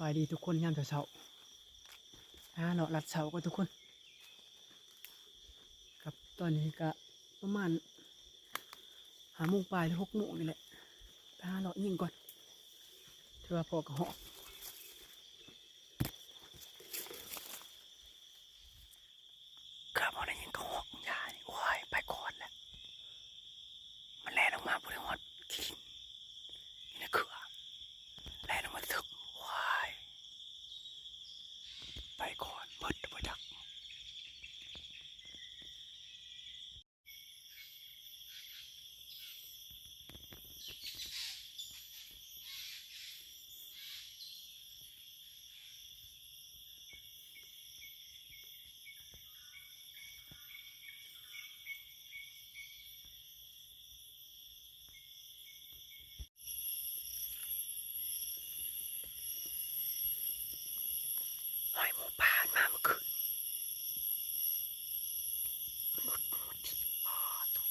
บายดีทุกคนยามเช้าๆอ่าเนาะรัดเช้าก็ทุกคน ครับตอนนี้ก็ประมาณหาโมงปลายหรือหกโมงนี่แหละไปหาเนาะยิงก่อนเธอพอกระหอกครับพอได้ยินกระหอกยานี่โอ้ยไปก่อนแหละมันแล่ลงมาบริหารกินนี่นะคือแล่ลงมาถึกว้ายไปก่อนหมดบ่จัก ห อยหมูป่ามาเมื่อคืนหมดหมดที่ป่าตัว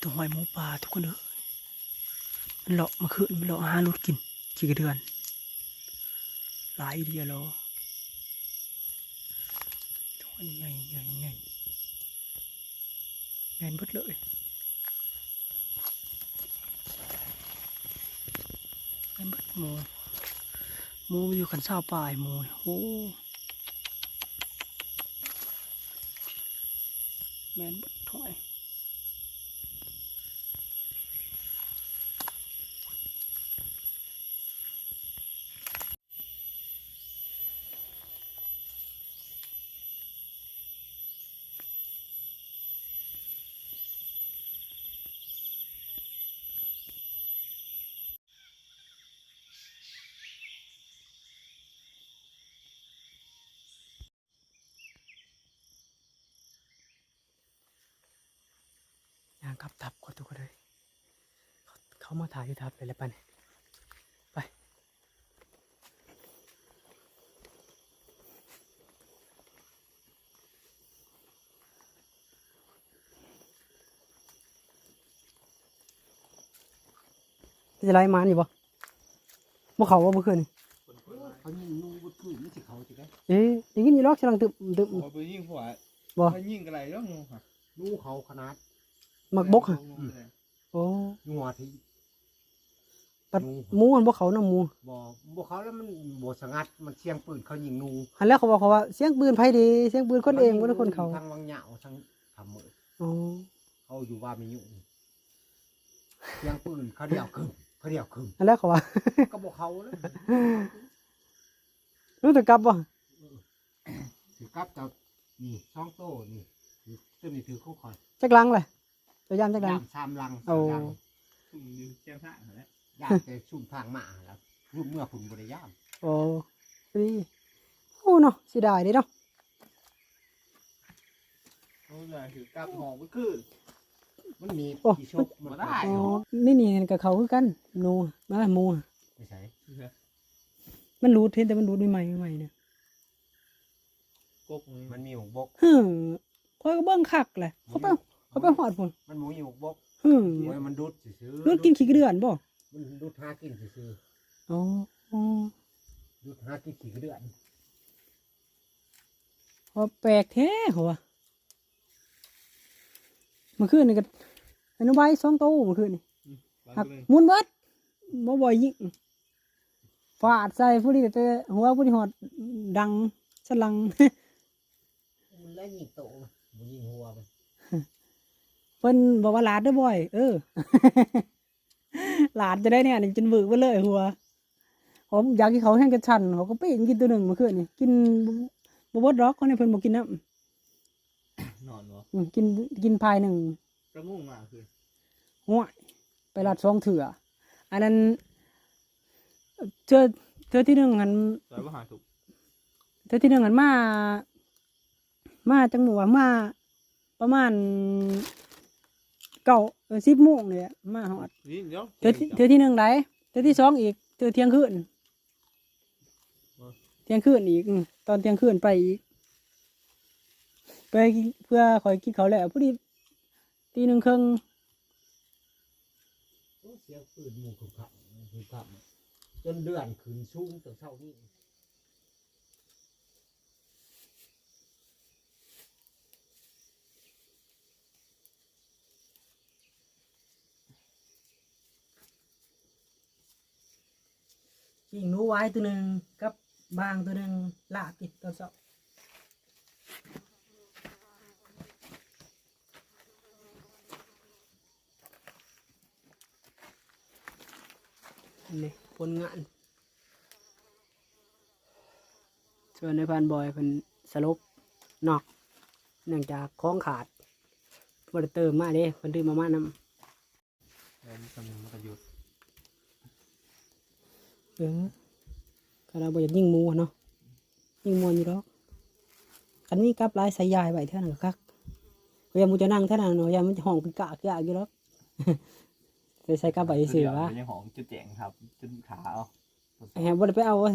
ตัวหอยหมูป่าทุกคนเอ้ยมันเลาะเมื่อคืนมันเลาะหาลูดกินกี่เดือน หลายเดียวแล้วตัวใหญ่ใหญ่ใหญ่แมนบดเลย ไม่เบิดหมูหมูอยู่กันเศร้าป่ายหมูโอ้แมนเบิดถอย ยางขับทับก็ทุกคนเลย เขาเขามาถ่ายอยู่ทับเลยแล้วปะเนี่ยไปจะไล่มันอยู่ปะบ่เขาว่าเมื่อคืนเขายิงนูบุคือไม่ใช่เขาใช่ไหมเอ๊ะยังนอยู่รอกฉลังตึบตึบเอาไปยิงหัวบ่ยิงกระไรแล้วงูค่ะนูเขาขนาด หมักบกฮะโอ้งัวที่ปัดนูหมูมันบ่เขาน้ำหมูบ่บ่เขาแล้วมันบ่สงัดมันเสียงปืนเขายิงนูหันแล้วเขาบอกเขาว่าเสียงปืนไผดีเสียงปืนคนเองบ่ได้คนเขาทั้งวังเหยาทั้งทำมืออ๋อเขาอยู่ว่ามีอยู่เสียงปืนเขาเดียวคึมเขาเดียวคึมอันแรกเขาว่าก็บ่เขาเลยรู้สึกกลับบ่ถือกลับเจ้านี่ช่องโต้นี่ถือตัวนี้ถือเข้าคอยจักลังเลย ตัวยามจักลังยามสามลังโอ้ สามลังซุ่มอยู่แก้มท่าแล้วยามแต่ชุ่มทางมาแล้วรุ่เมื่อผุนบริยามโอ้ดีโอ้เนาะเสียดายเดิเนาะโอ้ยถือกลับหอกไปขึ้นมันมีกี่ชกมันบ่ได้อ๋อนี่นี่กับเขาคือกันหนูมาหมูไม่ใช่มันรูดเห็นแต่มันรูดใหม่ๆใหม่ๆเนี่ยกกมันมีหกบก ฮึคอยก็เบิ่งคักแหละเขาไป เขาไปหอดพุ่นมันหมูอยู่หกบกฮึโอ้ยมันดุดซื้อๆรูดกินขี้เดือนบ่มันดุดหากินซื้ออ๋ออ๋อๆดุดหากินขี้กระเดือนพอแปลกแท้เขาว่าเมื่อคืนนี่ก็อนุบายสองโตวเมื่อคืนนี่หักหมุนเบิดบ่บ่อยยิงฟาดใส่ผู้นี้แต่หัวผู้นี้หอดดังสลังมันไล่ยิงโตมันยิงหัวมัน เพิ่นบอกว่าหลาดเด้อบ่อย เออ หลาดจะได้เนี่ยนี่จนเบึกไปเลยหัวผมอยากกินเขาวแห้งกระชันเขาก็ไปกินตัวหนึ่งเมื่อคืนนี่กินบ่บดดอกคนนี้เพิ่นบ่กินน้นอนวะำอืมกินกินพายหนึ่งกระงูมาคือห่วยไปลาดซองเถื่ออันนั้นเจอเจอที่หนึ่งหันสายว่าหาถูกเธอที่หนึ่งหันมา มาจังหวะมาประมาณ เก้าสิบโมงเลยอะมาหอดนี่เดี๋ยวเธอที่เธอที่หนึ่งไหนเธอที่สองอีกเธอเที่ยงคืนเที่ยงคืนอีกอืมตอนเที่ยงคืนไปอีกไปเพื่อคอยกินเขาวแหละพอดีตีหนึ่งครึ่งสียงปืนหมู่คือขับคือขับจนเดือนขึ้นสูงตั้งเท่านี้ กิ่งหนูไว้ตัวหนึ่งกับบางตัวหนึ่งลาบอีกตอนเช้านี่ผลงาน ส่วนในพันบอยเป็นสลบนอก เนื่องจากคล้องขาดบริเติมมาเด้เพิ่นดื่มมาม่านำแล้วมันก็มีมันก็หยุด เออก็เราบ่อยากยิงหมูอะเนาะยิงมวนอยู่ดอกคันนี้กลับลายสายยายไว้เท่านั้นก็คักพยายามมูจะนั่งเท่านั้นเนาะยามมันจะห้องเป็นกะกะอยู่ดอกไปใส่กลับไปซื่อๆวะยังของจุดแจงครับจุดขาเอาแหมบ่ได้ไปเอาเว้ย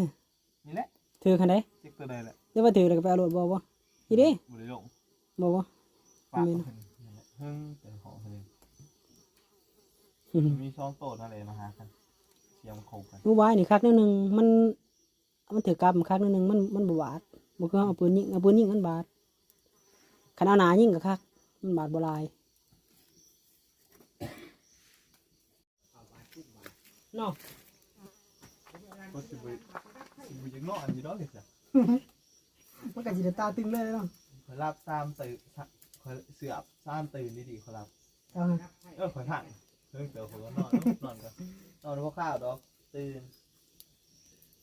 นี่แหละถือคันใดเจ๊กตัวเลยแหละเดี๋ยวว่าถือแล้วก็ไปเอารถบ่บ่อีเด้บุรีลงบ่บ่ฝากไม่เพิ่นะนนั่นแหละเพิ่งเป็นของเพิ่นอืมมีช่องโตนั่นเลยมาหากัน เสียงโคงกันเมื่อวานนี่คักนิดนึงมันมันถือกลับคักนิดนึงมันมันบ่บาดบ่คือเอาปืนยิงเอาปืนยิงมันบาดคันเอาหนายิงก็คักมันบาดบ่หลายเนาะก็สิบุสิบุยังนอนอยู่ดอกเลยจ้ะมันก็สิได้ตาตึงเลยเนาะขอยรับซ้ำตื่นขอยเสือบซ้ำตื่นดีๆขอยรับเอาฮะเออขอยถ่าย เพิ่งเจอผมก็นอนนอนกันนอนพวกข้าวดอกตื่น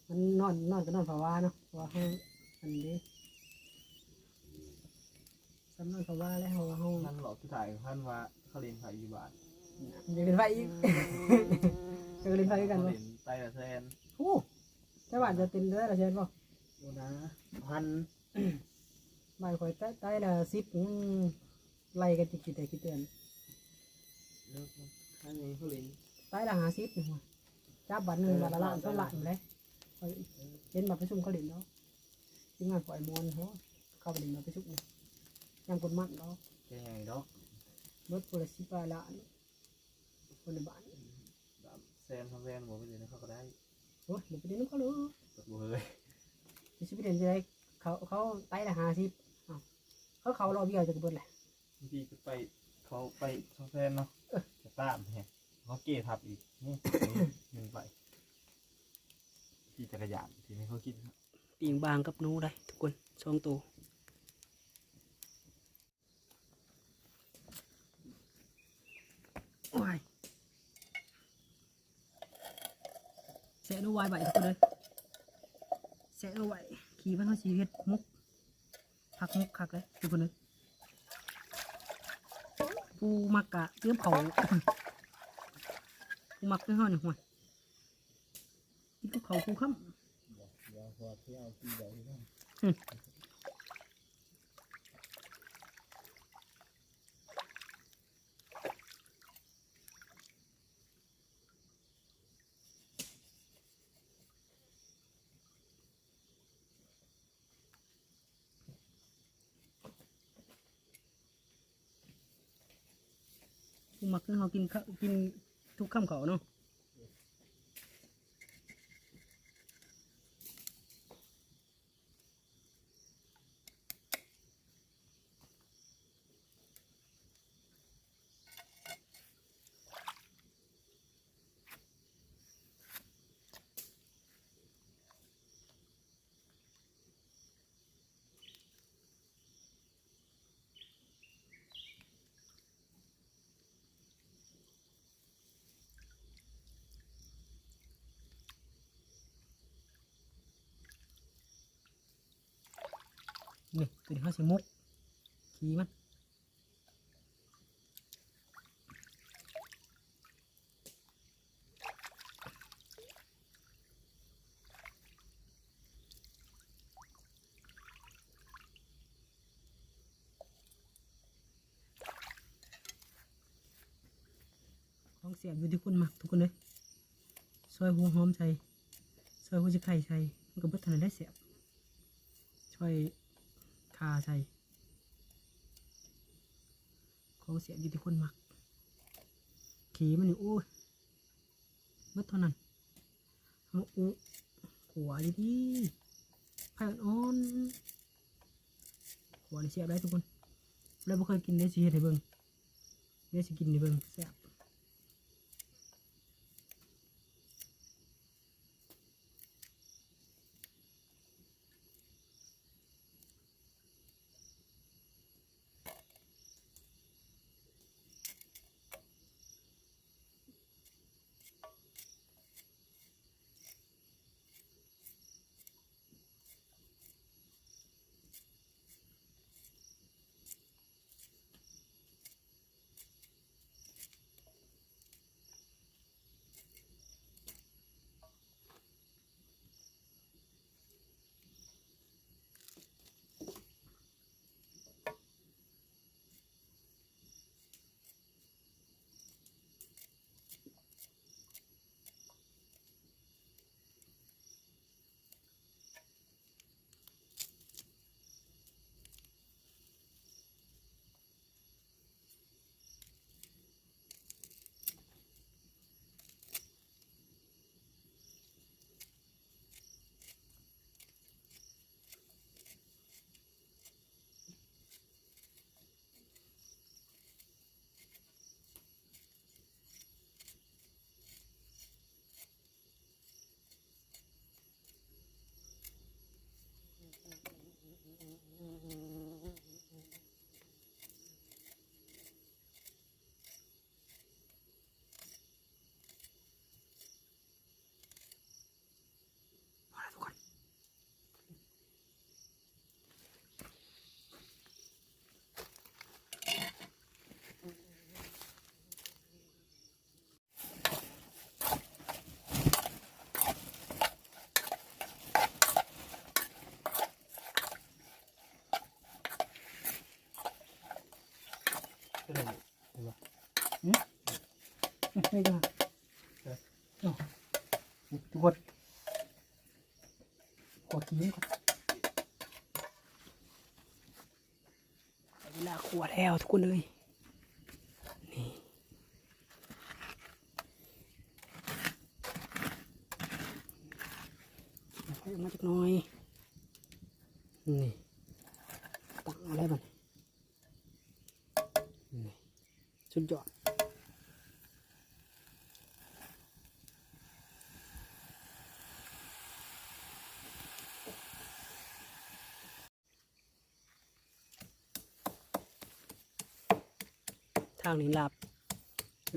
มันนอนนอนก็นอนภาวะเนาะเพราว่าเฮาอันนี้สำนอนภาวะแล้วเฮาเฮาท่านหลอกที่ถ่ายท่านว่าเขาเรียนไทยอยู่บ้านอยากเล่นไฟอีกอยากเล่นไฟกันเขาบ่เรียนไต้ละแสนโอ้แต่ว่าจะเป็นได้ละเช่นบ่ดูนะพันบ้านข่อยใต้ใต้ละ10ยังไล่กันจิกๆแต่คิดเตือน เลิก ท่านนี้เขาเรียนใต้ละ50นี่หัวจับบัตรหนึงบัตรละล้านสองล้านอยู่เลยข้อยเห็นบัตรประชุมเขาเล่นเนาะทีมงานปล่อยมวลเฮาเข้าไปเล่นบัตรประชุมนี่ยังกดมันเนาะแค่ไงดอกรถคนละ10บาทละคนในบ้านสามแสนสองแสนบอกไปเลยนะเขาก็ได้โอ้ยเดี๋ยวไปเล่นน้ำเขาเลยตกเลยจะสิไปเล่นจะได้เขาเขาใต้ละ50อ้าวเขาเขารอเบี้ยวจะเบิดแหละบางทีก็ไปเขาไปสองแสนเนาะ จะตามแฮะเขาเกทับอีกนี่หนึ่งไปขี่จักรยานทีนี้เขาคิดปีงบางกับนูได้ทุกคนสองตัวโอ้ยแสะหนูไวใบทุกคนเลยแสะหนูไวขี่มันเขาชีเฮ็ดมุกพักมุกคักเลยทุกคนเลย กูมักกะเรื่องเผากูมักเตี้ยห้อนี่ห่วยกินกับเขากูค้ำเดี๋ยวพอที่เอาที่ มักคือเขากินข้าวกินทุกคำเขาเนาะ นี่ตัวนี้เขาสิมุกขี่มันของเสียบอยู่ที่คนมักทุกคนเลยซอยหัวหอมใส่ซอยหัวจะไข่ใส่มันก็เบิดเทันนได้เสียบช่วยาใส่เของเสียอยู่ที่คนหมัก ขี่มันนี่โอ้ยเบิดเท่านั้นเอาอุขัวดีๆไข่อ่อนๆขัวนี่เสียบได้ทุกคน แล้วบ่เคยกินได้สิเฮ็ดให้เบิ่งได้สิกินให้เบิ่งแซ่บ แล้วทุกคนเลยนี่ค่อยมาจากน้อย นี่ตั้งอะไรบ้างนี่สุดยอดางนี้หลับ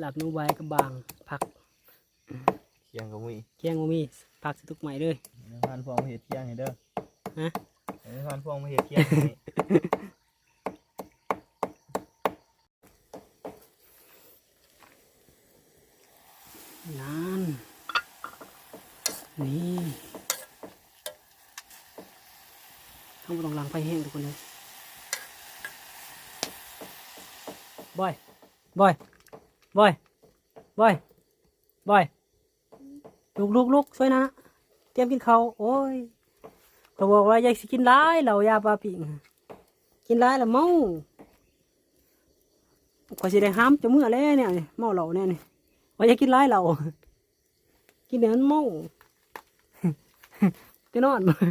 หลับนูไว้กับบางผักเคียงกับมีแกงบ่มีผักสตุกใหม่เลยพานพวงมาเห็ดเคียงให้เด้อฮะให้พานพวงมาเห็ดเคียงให้นั่นนี่เขาบ่ต้องล้างไฟแห้งทุกคนเลยบอย บอย บอย บอย บอย ลุกลุกลุกช่วยนะ เตรียมกินเขาโอ้ยเขาบอกว่าอยากสิกินร้ายเรายาปลาปิ่งกินร้ายแล้วเมาขอสิได้ห้ามจะเมื่อแล้วเนี่ยเมาเหล่าเนี่ยนี่ว่าอยากกินร้ายเรากินเดี๋ยวมันเมาจะนอนบ่มา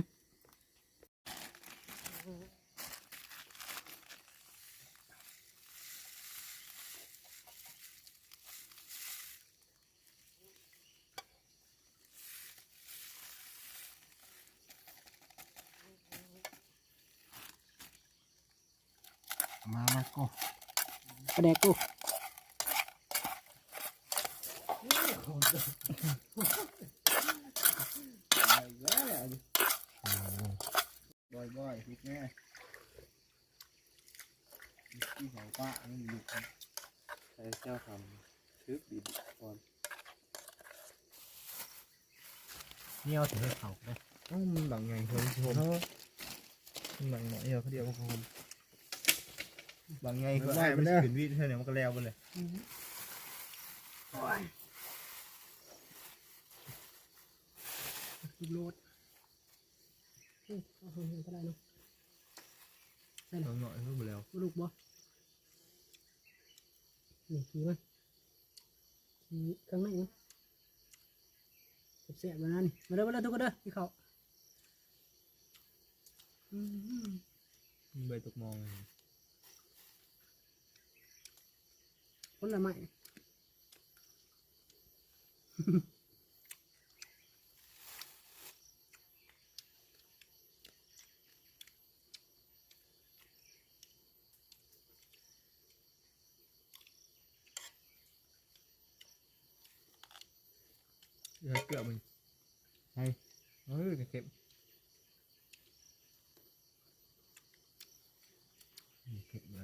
มาก็กระแดกกูบ่อยบ่อยพริกแน่ที่ของป้านี่ลูกใช้เจ้าทำทึบดีก่อนเนี่ยเอาถึงให้เขาเลยอ้าวมันบางไงเฮ้ยผมมันบางหน่อยเดียวเขาเดียวก็ผม บางไงคือไอ้มันขึ้นวิทย์เท่านี้มันก็แล้วไปเลยลูกโลดเฮ้ยเอาเห็นก็ได้เนาะบางหน่อยก็ไปแล้วลูกบ่นี่ขี้มันขี้ข้างในมันเสียบๆแล้วนะนี่มาเด้อมาเด้อทุกคนเด้อที่เขาอืมใบตกมองค ผลไม้ เดี๋ยวเกลือมันใช่เออเก็บ เก็บไว้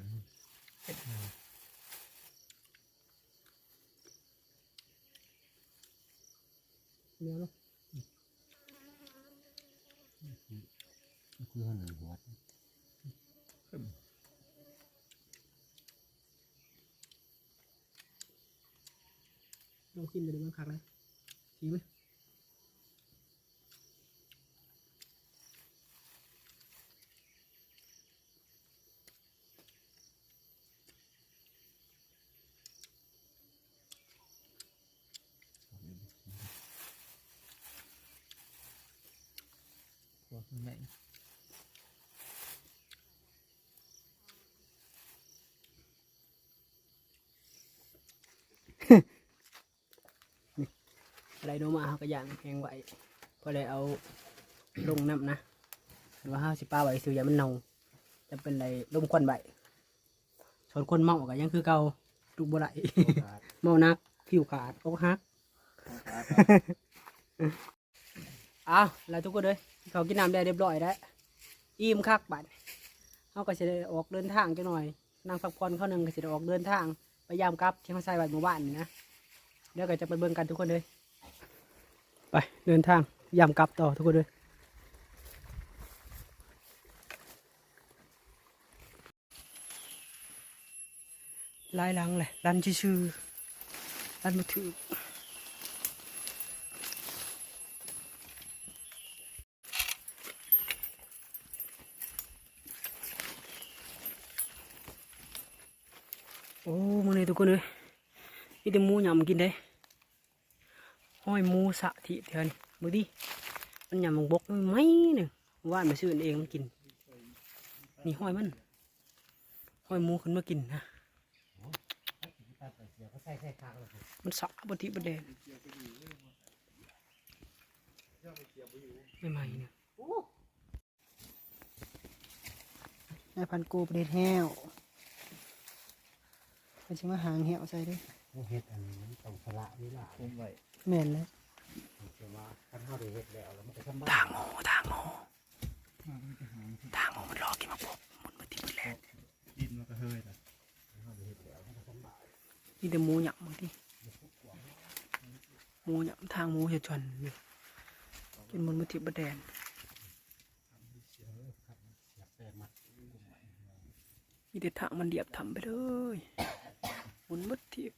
เก็บมา เดี๋ยวเนาะ คือหันหัว ลองกินดูดิมันคักเลยชิมไหม หัวข้างใน อะ ไรโนมาเขาก็ย่างแห้งไว้พอได้เอาลงน้ำนะหรือว่าห้าสิป้าไว้ซื้อยามันเน่าจะเป็นอะไรลมควันใบส่วนคนเมาก็ยังคือเก่าลูกบ่ไหลเมานักผิวขาดอกหักอ้าวแล้วทุกคนเลยเขากินน้ำได้เรียบร้อยแล้วอิ่มคักบัดเขาก็จะได้ออกเดินทางจังหน่อยนั่งพักผ่อนเขาหนึ่งก็จะได้ออกเดินทางไปยามกลับที่เขาใส่ไว้หมู่บ้านนี่นะเดี๋ยวก็จะไปเบิ่งกันทุกคนเลย ไปเดินทางยามกลับต่อทุกคนเลยลายลังเลยรันชื่อๆรันมาถือโอ้มึงนี่ทุกคนเลยมีแต่หมูยำกินได้ อยมูสะทิเถื่อนมือดิมันยำมันบกไหมหนึ่งว่านมาซื้อเองมันกิน นี่ห้อยมัน ห้อยมูขึ้นมากินนะมันสะบทิบดแดงไม่ไหมเนี่ยนายพันกูประเด็ดแห้วมันชิมาหางแห้วใส่ด้วย เห็ดอันนี้มันต้องสละนี่ล่ะคุมไว้แม่นแล้วแต่ว่าคันเฮาได้เห็ดแล้วแล้วมันก็ทำบ้าทางโง่ทางโง่ทางโง่มันรอกินมาพวกมันมาที่มันแรงดินมันก็เฮ้ยแต่นี่แต่หมูหยำบางทีหมูหยำทางหมูจะชนอยู่กินมันมาทิบแดงแปลงมัดมีแต่ทางมันเดียบทำไปเลยห มุนมัดทิบ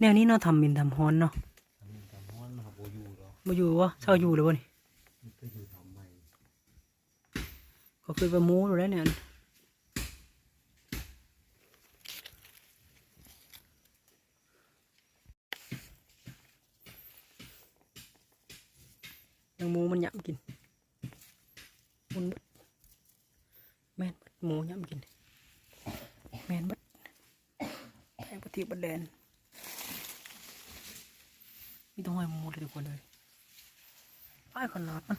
แนวนี้เนาะทำมินทำฮอนเนาะอันนี้ก็ม้วนมาบ่อยู่หรอกมาอยู่วะเช่าอยู่เลยวะนี่มันก็อยู่ทำไมก็เคยไปหมูอยู่แล้วเนี่ยยังหมูมันหยำกินหมุนเบิดแม่นเบิดหมูหยำกิน แม่นเบัดแพงปฏิบัติแดนมีต้องให้หมูเลยทุกคนเลยไอ้ขนาดมัน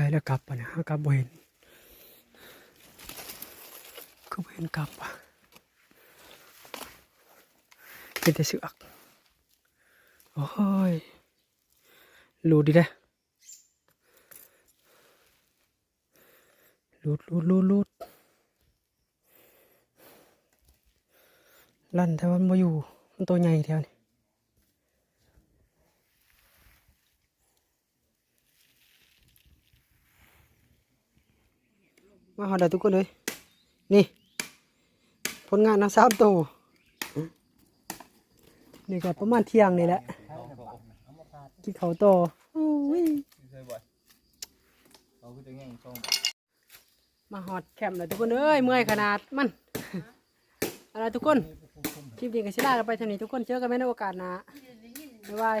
ส่แล้วกลับปะเนี่ยหากลับเห็นก็เห็นกลับอะเห็นแต่เสือกโอ้ยรูดดิเด้รูดรูดรูดรูดลั่นแต่ว่ามันบ่อยู่มันตัวใหญ่แถวนี้ มาหอดทุกคนเลยนี่ ผลงานนะสามตัวนี่ก็ประมาณเที่ยงนี่แหละกินข้าวต่อโอ้เราก็จะแง่งช่องมาหอดแคมป์เลยทุกคนเอ้ยเมื่อยขนาดมันอะไรทุกคนคลิปนี้ก็ชิลากันไปเท่านี้ทุกคนเจอกันไหมในโอกาสหน้าบ๊ายบาย